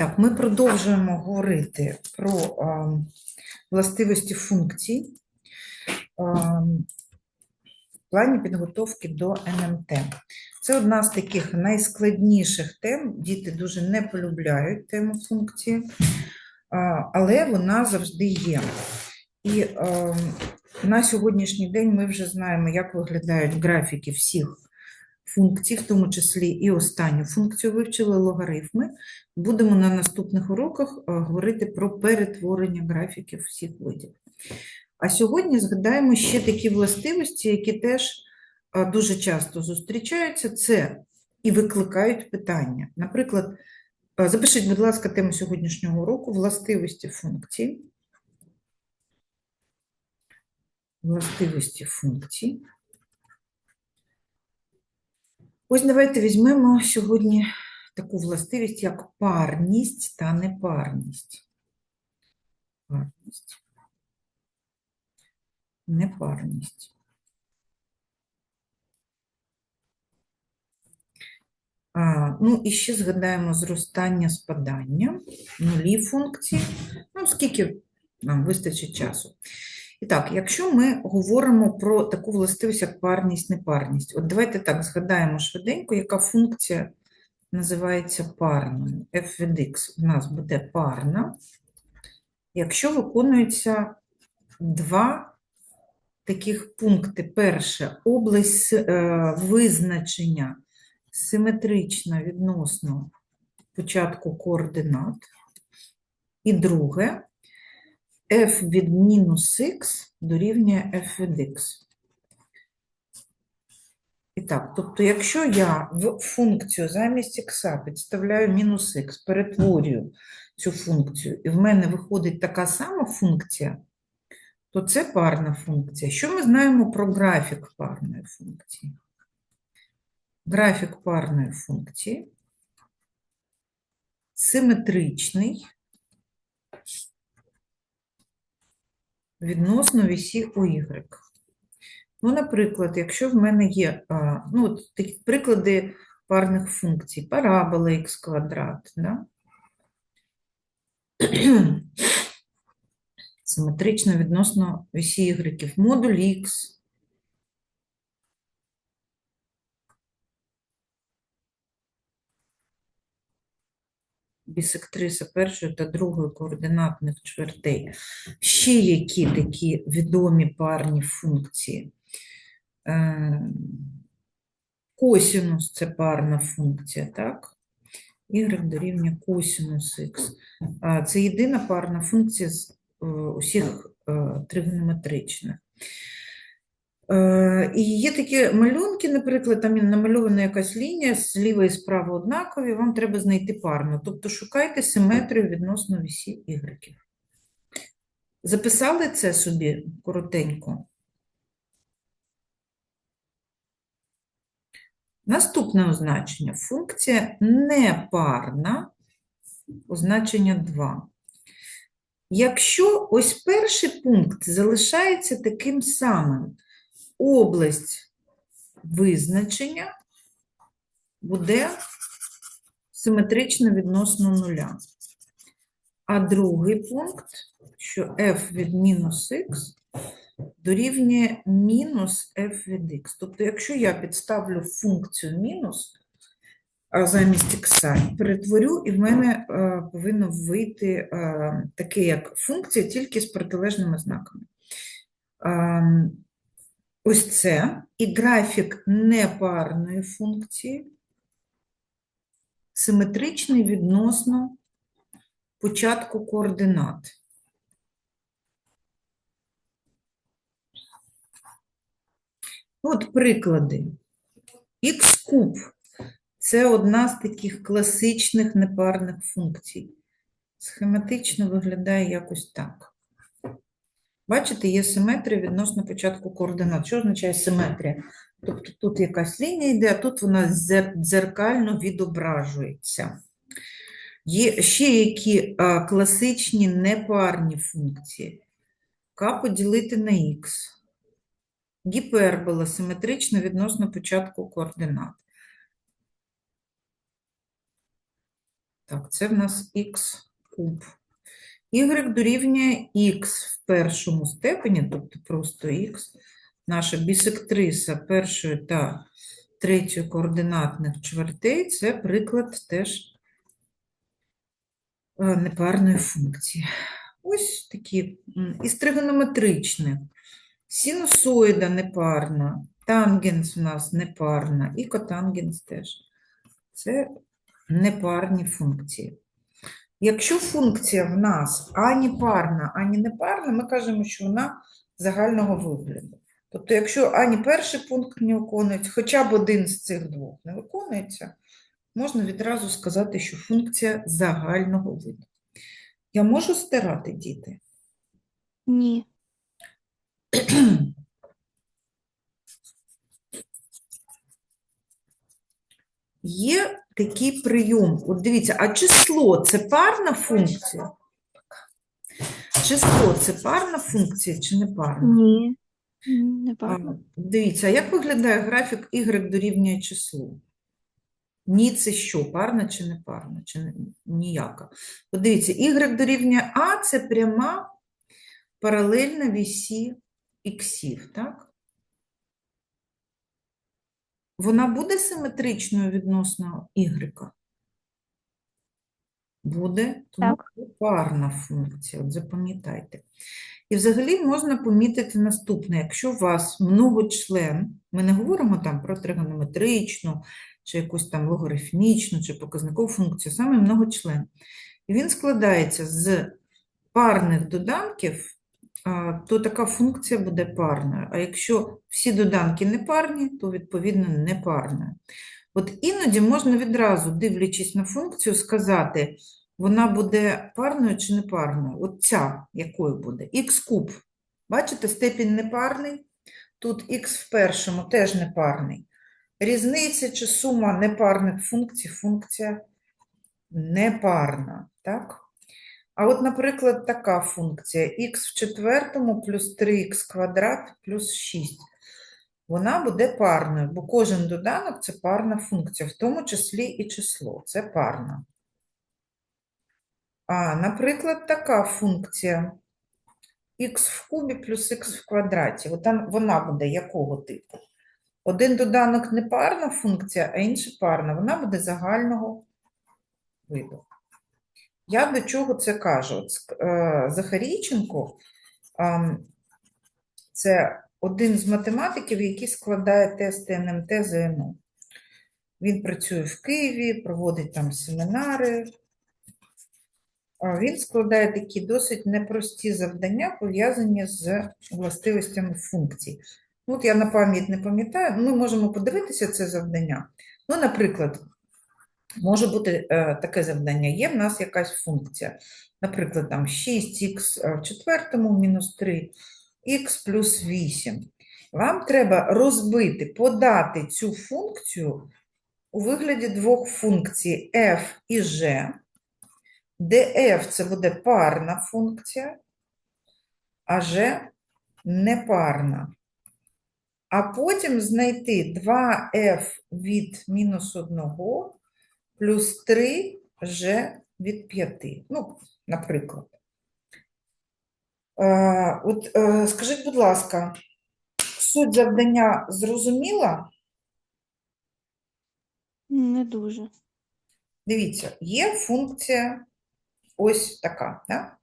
Так, ми продовжуємо говорити про а, властивості функцій а, в плані підготовки до НМТ. Це одна з таких найскладніших тем. Діти дуже не полюбляють тему функції, а, але вона завжди є. І а, на сьогоднішній день ми вже знаємо, як виглядають графіки всіх функцій, в тому числі і останню функцію вивчили логарифми. Будемо на наступних уроках е, говорити про перетворення графіків всіх видів. А сьогодні згадаємо ще такі властивості, які теж е, дуже часто зустрічаються, це і викликають питання. Наприклад, е, запишіть, будь ласка, тему сьогоднішнього уроку властивості функцій. Властивості функцій. Ось давайте візьмемо сьогодні таку властивість, як парність та непарність. Парність. Непарність. А, ну, і ще згадаємо зростання спадання, нулі функції. Ну, скільки нам вистачить часу. І так, якщо ми говоримо про таку властивість, як парність, непарність, от давайте так згадаємо швиденько, яка функція називається парною. f від x у нас буде парна, якщо виконуються два таких пункти. Перше, область е, визначення симетрична відносно початку координат. І друге, f від мінус х дорівнює f від x. І так, тобто, якщо я в функцію замість х підставляю мінус х, перетворюю цю функцію, і в мене виходить така сама функція, то це парна функція. Що ми знаємо про графік парної функції? Графік парної функції симетричний відносно вісі у y. Ну, наприклад, якщо в мене є ну, такі приклади парних функцій, парабола х квадрат, да? симетрично відносно вісі y, модуль х, бісектриса першої та другої координатних чвертей. Ще які такі відомі парні функції? Е, Косінус – це парна функція, так? Y дорівнює косінус х. Це єдина парна функція з е, усіх е, тригонометричних. Е, І є такі малюнки, наприклад, там намальована якась лінія, зліва і справа однакові, вам треба знайти парну. Тобто шукайте симетрію відносно вісі y. Записали це собі коротенько? Наступне означення. Функція непарна, означення 2. Якщо ось перший пункт залишається таким самим, область визначення буде симетрично відносно нуля. А другий пункт, що f від мінус х дорівнює мінус f від х. Тобто, якщо я підставлю функцію мінус замість х, перетворю, і в мене е, повинно вийти е, таке, як функція, тільки з протилежними знаками. Ось це і графік непарної функції симетричний відносно початку координат. От приклади. Х куб – це одна з таких класичних непарних функцій. Схематично виглядає якось так. Бачите, є симетрія відносно початку координат. Що означає симетрія? Тобто тут якась лінія йде, а тут вона дзеркально відображується. Є ще які класичні непарні функції. К поділити на х. Гіпербола симетрична відносно початку координат. Так, це в нас х куб. Y дорівнює х в першому степені, тобто просто х. Наша бісектриса першої та третьої координатних чвертей – це приклад теж е, непарної функції. Ось такі із тригонометричних. Синусоїда непарна, тангенс у нас непарна, і котангенс теж. Це непарні функції. Якщо функція в нас ані парна, ані непарна, ми кажемо, що вона загального вигляду. Тобто, якщо ані перший пункт не виконується, хоча б один з цих двох не виконується, можна відразу сказати, що функція загального виду. Я можу стирати, діти? Ні. Є такий прийом. От дивіться, а число це парна функція? Число це парна функція чи не парна? Ні. Не А. Дивіться, а як виглядає графік y дорівнює числу? Ні, це що, парна чи не парна, чи ніяка? От дивіться, y дорівнює А – це пряма паралельна вісі іксів, так? Вона буде симетричною відносно y? Буде, тому Так. це парна функція, от запам'ятайте. І взагалі можна помітити наступне. Якщо у вас многочлен, ми не говоримо там про тригонометричну, чи якусь там логарифмічну, чи показникову функцію, саме многочлен. І він складається з парних доданків, то така функція буде парною. А якщо всі доданки не парні, то відповідно не парною. От іноді можна відразу, дивлячись на функцію, сказати, вона буде парною чи непарною. От ця якою буде? Х куб. Бачите, степінь непарний. Тут х в першому теж непарний. Різниця чи сума непарних функцій, функція непарна. Так? А от, наприклад, така функція х в четвертому плюс 3х квадрат плюс 6. Вона буде парною, бо кожен доданок – це парна функція, в тому числі і число. Це парна. А, наприклад, така функція х в кубі плюс х в квадраті. От вона буде якого типу? Один доданок не парна функція, а інший парна. Вона буде загального виду. Я до чого це кажу? Е, Захарійченко це один з математиків, який складає тести НМТ ЗНО. Він працює в Києві, проводить там семінари. Він складає такі досить непрості завдання, пов'язані з властивостями функцій. От я на пам'ять не пам'ятаю, ми можемо подивитися це завдання. Ну, наприклад, може бути е, таке завдання. Є в нас якась функція. Наприклад, там 6х в четвертому мінус 3, х плюс 8. Вам треба розбити, подати цю функцію у вигляді двох функцій f і g, де f це буде парна функція, а g непарна. А потім знайти 2f від мінус 1 плюс 3g від 5. Ну, наприклад. Е, От е, скажіть, будь ласка, суть завдання зрозуміла? Не дуже. Дивіться, є функція ось така, да?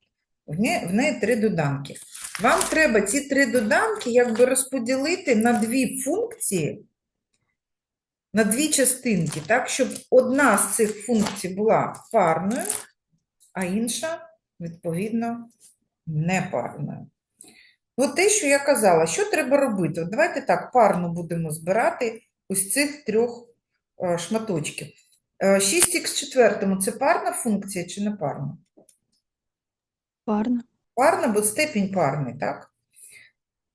В неї, в неї три доданки. Вам треба ці три доданки якби розподілити на дві функції, на дві частинки, так, щоб одна з цих функцій була парною, а інша, відповідно, непарною. От те, що я казала, що треба робити? От давайте так, парно будемо збирати ось цих трьох е, шматочків. Е, 6х в четвертому – це парна функція чи не парна? Парно. Парна, бо степінь парний, так?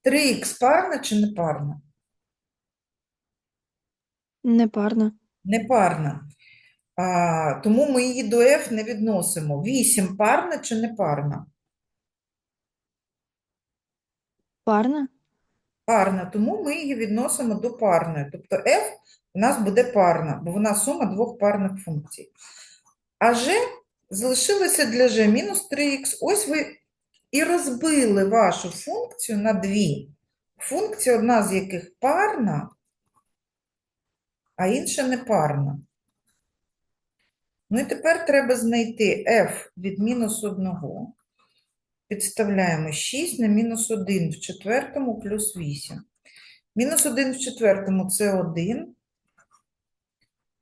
3х парна чи не парна? Не парно. Не парна. А, тому ми її до F не відносимо. 8 парна чи не парна? Парна, тому ми її відносимо до парної. Тобто F у нас буде парна, бо вона сума двох парних функцій. А g залишилося для g мінус 3х. Ось ви і розбили вашу функцію на дві. Функція, одна з яких парна, а інша не парна. Ну і тепер треба знайти f від мінус 1. Підставляємо 6 на мінус 1 в четвертому плюс 8. Мінус 1 в четвертому – це 1.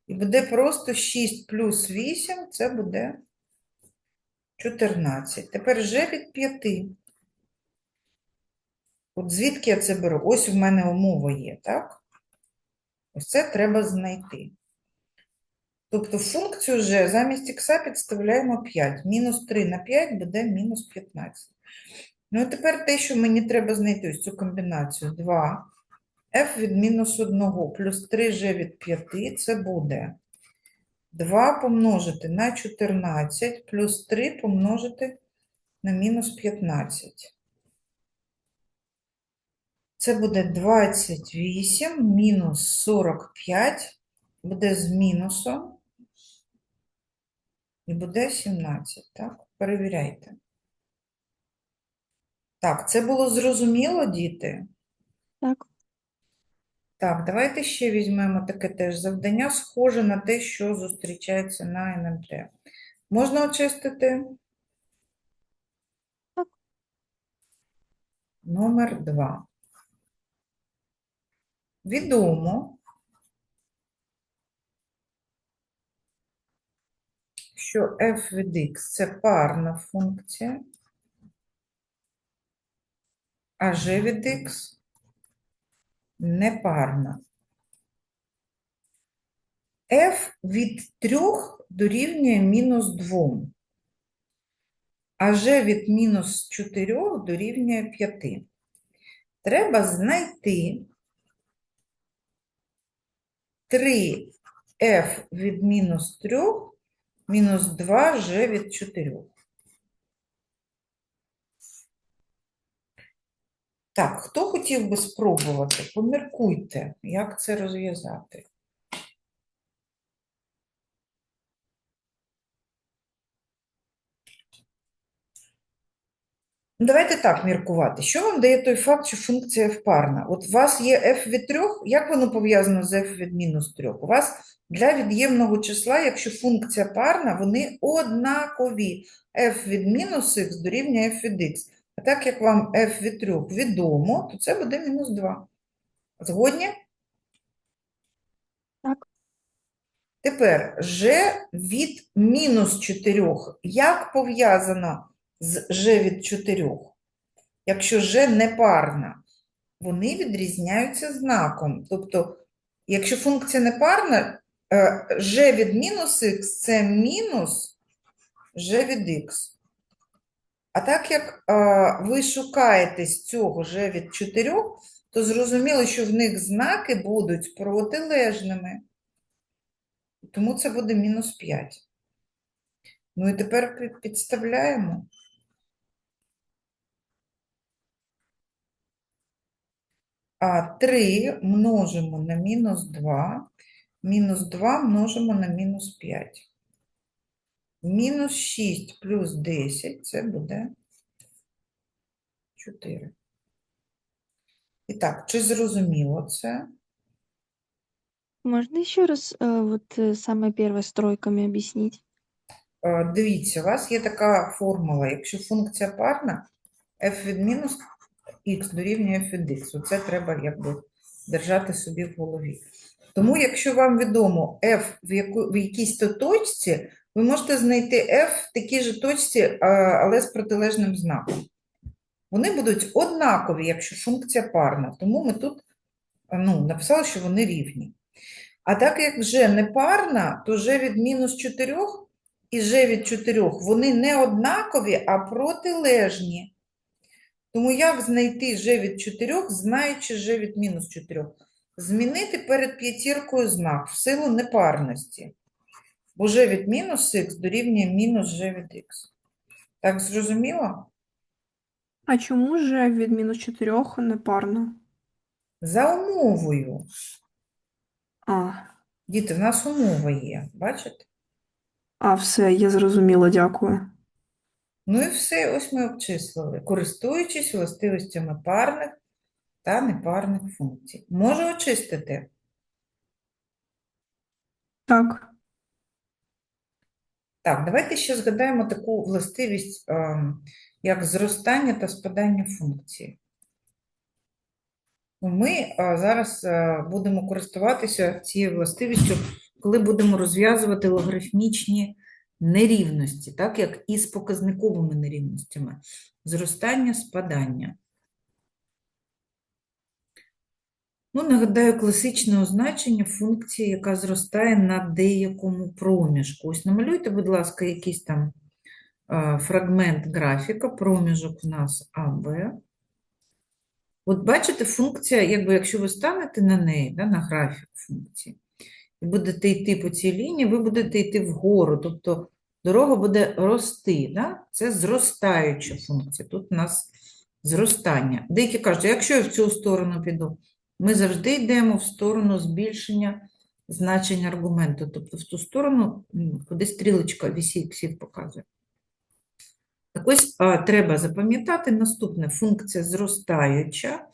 І буде просто 6 плюс 8 – це буде 14. Тепер g від 5. От звідки я це беру? Ось у мене умова є, так? Ось це треба знайти. Тобто функцію g замість х підставляємо 5. Мінус 3 на 5 буде мінус 15. Ну і тепер те, що мені треба знайти, ось цю комбінацію 2 f від мінус 1 плюс 3g від 5, це буде 2 помножити на 14 плюс 3 помножити на мінус 15. Це буде 28 мінус 45, буде з мінусом. І буде 17, так? Перевіряйте. Так, це було зрозуміло, діти? Так. Так, давайте ще візьмемо таке теж завдання, схоже на те, що зустрічається на НМТ. Можна очистити? Так. Номер 2. Відомо, що f від x – це парна функція, а g від x – непарна. f від 3 дорівнює мінус 2, а g від мінус 4 дорівнює 5. Треба знайти 3f від мінус 3 мінус 2g від 4. Так, хто хотів би спробувати? Поміркуйте, як це розв'язати. Ну, Давайте так міркувати. Що вам дає той факт, що функція f парна? От у вас є f від 3, як воно пов'язано з f від мінус 3? У вас для від'ємного числа, якщо функція парна, вони однакові. f від мінус х дорівнює f від x. А так як вам f від 3 відомо, то це буде мінус 2. Згодні? Так. Тепер g від мінус 4. Як пов'язано з g від 4? Якщо g не парна, вони відрізняються знаком. Тобто, якщо функція не парна, е, g від мінус х – це мінус g від х. А так як е, ви шукаєте з цього g від 4, то зрозуміло, що в них знаки будуть протилежними. Тому це буде мінус 5. Ну і тепер підставляємо. А 3 множимо на мінус 2, мінус 2 множимо на мінус 5. Мінус 6 плюс 10 це буде 4. І так, чи зрозуміло це? Можно еще раз э, вот э, самой первой стройками объяснить? Е, Дивіться, у вас є така формула. Якщо функція парна, f від мінус х дорівнює x. Оце треба якби держати собі в голові. Тому, якщо вам відомо f в, яку, в якійсь то точці, ви можете знайти f в такій же точці, але з протилежним знаком. Вони будуть однакові, якщо функція парна. Тому ми тут ну, написали, що вони рівні. А так як вже не парна, то вже від мінус 4 і g від 4, вони не однакові, а протилежні. Тому як знайти g від 4, знаючи g від мінус 4? Змінити перед п'ятіркою знак в силу непарності. Бо g від мінус х дорівнює мінус g від х. Так зрозуміло? А чому ж від мінус 4 не парно? За умовою. А, Діти, в нас умова є, бачите? А, все, я зрозуміла, дякую. Ну і все, ось ми обчислили, користуючись властивостями парних та непарних функцій. Можу очистити? Так. Так, давайте ще згадаємо таку властивість, як зростання та спадання функції. Ми зараз будемо користуватися цією властивістю, коли будемо розв'язувати логарифмічні нерівності, так як і з показниковими нерівностями. Зростання, спадання. Ну, нагадаю, класичне означення функції, яка зростає на деякому проміжку. Ось намалюйте, будь ласка, якийсь там фрагмент графіка, проміжок у нас АБ. От бачите, функція, якби якщо ви станете на неї, да, на графік функції, і будете йти по цій лінії, ви будете йти вгору, тобто дорога буде рости. Да? Це зростаюча функція. Тут у нас зростання. Деякі кажуть, якщо я в цю сторону піду, ми завжди йдемо в сторону збільшення значення аргументу, тобто в ту сторону, куди стрілочка вісі показує. Так ось а, треба запам'ятати наступне: функція зростаюча.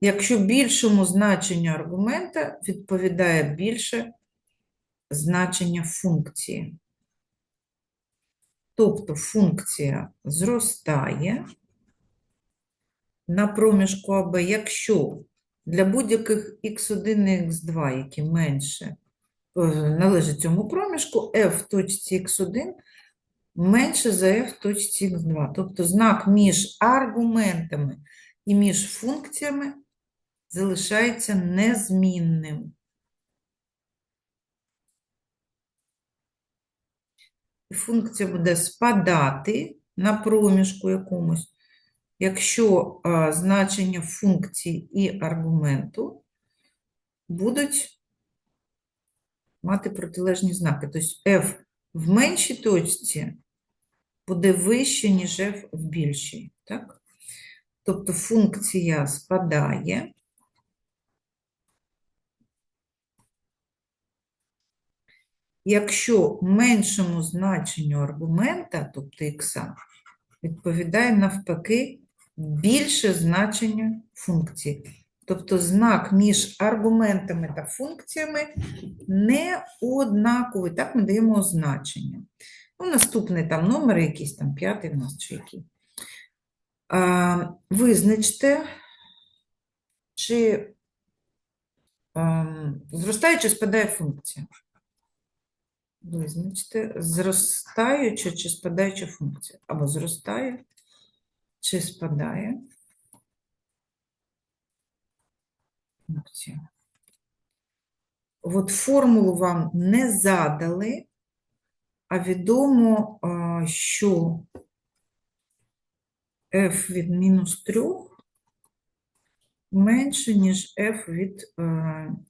Якщо більшому значенню аргумента відповідає більше значення функції. Тобто функція зростає на проміжку АБ, якщо для будь-яких х1 і х2, які менше е, належать цьому проміжку, f в точці х1 менше за f в точці х2. Тобто знак між аргументами і між функціями залишається незмінним. Функція буде спадати на проміжку якомусь, якщо а, значення функції і аргументу будуть мати протилежні знаки. Тобто f в меншій точці буде вище, ніж f в більшій. Так? Тобто функція спадає. Якщо меншому значенню аргумента, тобто х, відповідає навпаки більше значення функції. Тобто знак між аргументами та функціями не однаковий. Так ми даємо значення. Ну, наступний там номер якийсь, там п'ятий в нас чи який. А, визначте, чи ем, зростає чи спадає функція. Визначте, зростаюча чи спадаюча функція. Або зростає чи спадає функція. От формулу вам не задали, а відомо, що f від мінус 3 менше, ніж f від е,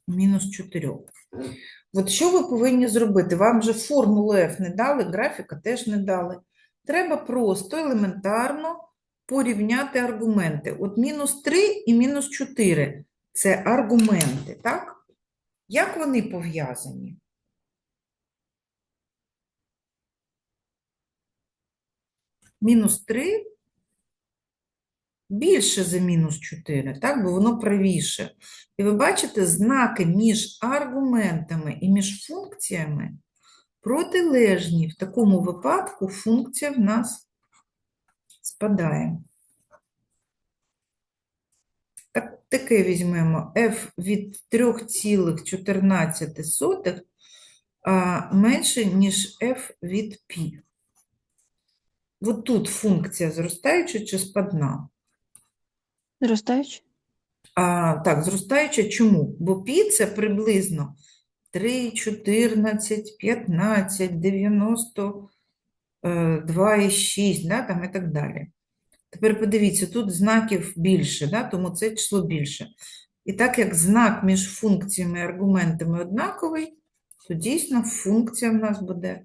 мінус 4. От що ви повинні зробити? Вам же формулу f не дали, графіка теж не дали. Треба просто елементарно порівняти аргументи. От мінус 3 і мінус 4 – це аргументи, так? Як вони пов'язані? Мінус 3 більше за мінус 4, так? Бо воно правіше. І ви бачите, знаки між аргументами і між функціями протилежні. В такому випадку функція в нас спадає. Так, таке візьмемо f від 3,14 менше, ніж f від π. От тут функція зростаюча чи спадна? Зростаючи? А, так, зростаюча чому? Бо пі це приблизно 3, 14, 15, 92 і 6, да, там і так далі. Тепер подивіться, тут знаків більше, да, тому це число більше. І так як знак між функціями і аргументами однаковий, то дійсно функція в нас буде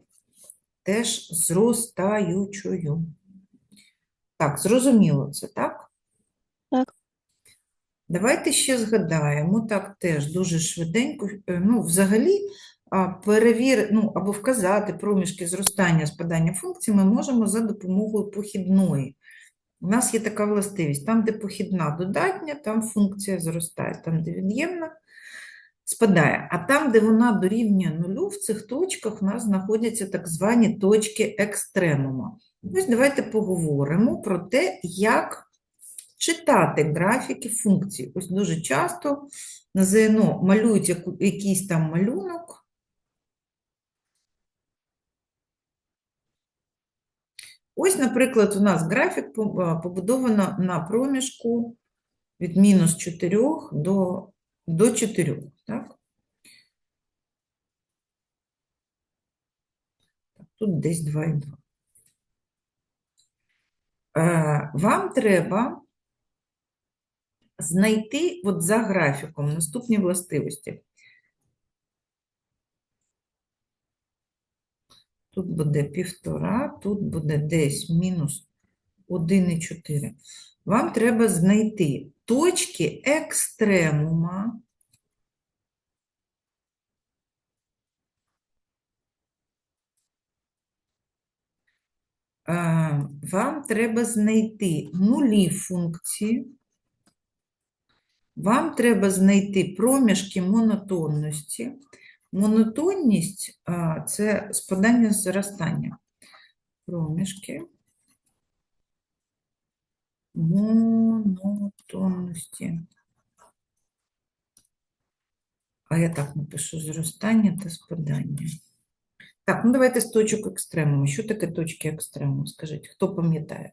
теж зростаючою. Так, зрозуміло це? Так. Давайте ще згадаємо, так теж дуже швиденько. Е, Ну, взагалі, а, перевір, ну, або вказати проміжки зростання спадання функцій ми можемо за допомогою похідної. У нас є така властивість: там, де похідна додатня, там функція зростає, там, де від'ємна спадає. А там, де вона дорівнює нулю, в цих точках у нас знаходяться так звані точки екстремума. Ось давайте поговоримо про те, як читати графіки функцій. Ось дуже часто на ЗНО малюють якийсь там малюнок. Ось, наприклад, у нас графік побудовано на проміжку від мінус 4 до, до 4. Так? Тут десь 2,2. Е, Вам треба знайти от за графіком наступні властивості. Тут буде півтора, тут буде десь мінус 1,4. Вам треба знайти точки екстремума. Вам треба знайти нулі функції. Вам треба знайти проміжки монотонності. Монотонність це спадання зростання. Проміжки монотонності. А я так напишу зростання та спадання. Так, ну давайте з точок екстремуму. Що таке точки екстремуму? Скажіть, хто пам'ятає?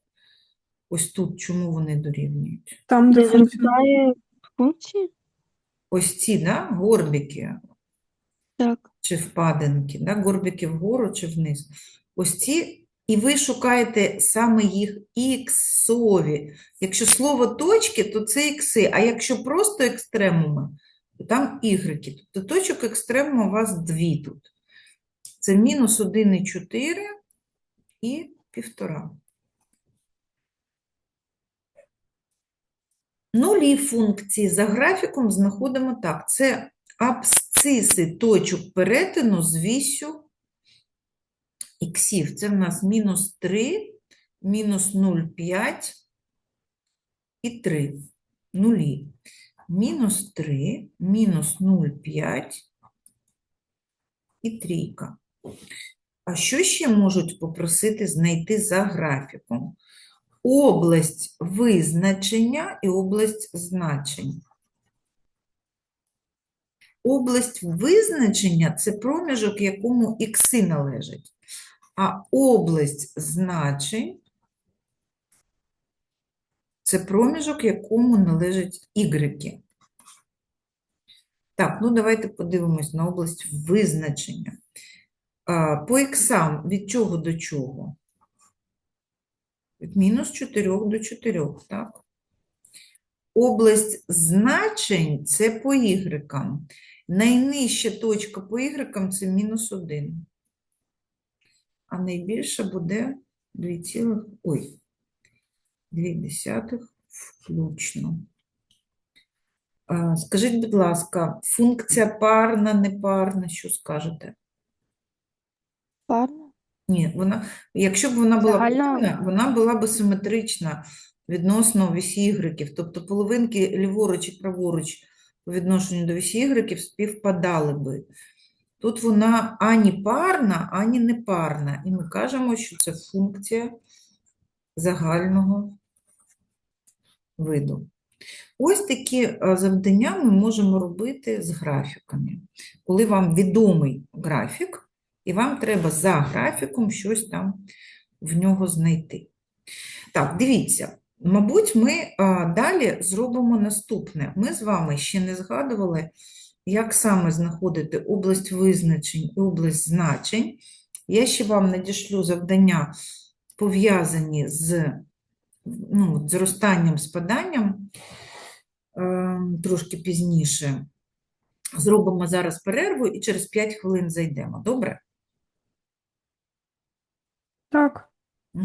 Ось тут чому вони дорівнюють? Там, де Де зростає функції? Ось ці, да, горбики, Так. чи впадинки, да, горбики вгору чи вниз. Ось ці, і ви шукаєте саме їх іксові. Якщо слово точки, то це ікси, а якщо просто екстремуми, то там ігреки. Тобто точок екстремуму у вас дві тут. Це мінус 1,4 і півтора. Нулі функції за графіком знаходимо так. Це абсциси точок перетину з вісю іксів. Це в нас мінус 3, мінус 0,5 і 3. Нулі. Мінус 3, мінус 0,5 і трійка. А що ще можуть попросити знайти за графіком? Область визначення і область значень. Область визначення – це проміжок, якому ікси належать. А область значень – це проміжок, якому належать ігреки. Так, ну давайте подивимось на область визначення. По іксам від чого до чого? Від мінус 4 до 4, так? Область значень – це по ігрекам. Найнижча точка по ігрекам – це мінус 1. А найбільша буде 2, цілих- ой, 2 десятих включно. Скажіть, будь ласка, функція парна, непарна, що скажете? Парно? Ні, вона, якщо б вона була Загально- парна, вона була б симетрична відносно вісі ігреків. Тобто половинки ліворуч і праворуч по відношенню до вісі ігреків співпадали би. Тут вона ані парна, ані непарна. І ми кажемо, що це функція загального виду. Ось такі е, завдання ми можемо робити з графіками. Коли вам відомий графік, і вам треба за графіком щось там в нього знайти. Так, дивіться, мабуть, ми далі зробимо наступне. Ми з вами ще не згадували, як саме знаходити область визначень і область значень. Я ще вам надішлю завдання, пов'язані з ну, зростанням, спаданням е, трошки пізніше. Зробимо зараз перерву і через 5 хвилин зайдемо. Добре? Так.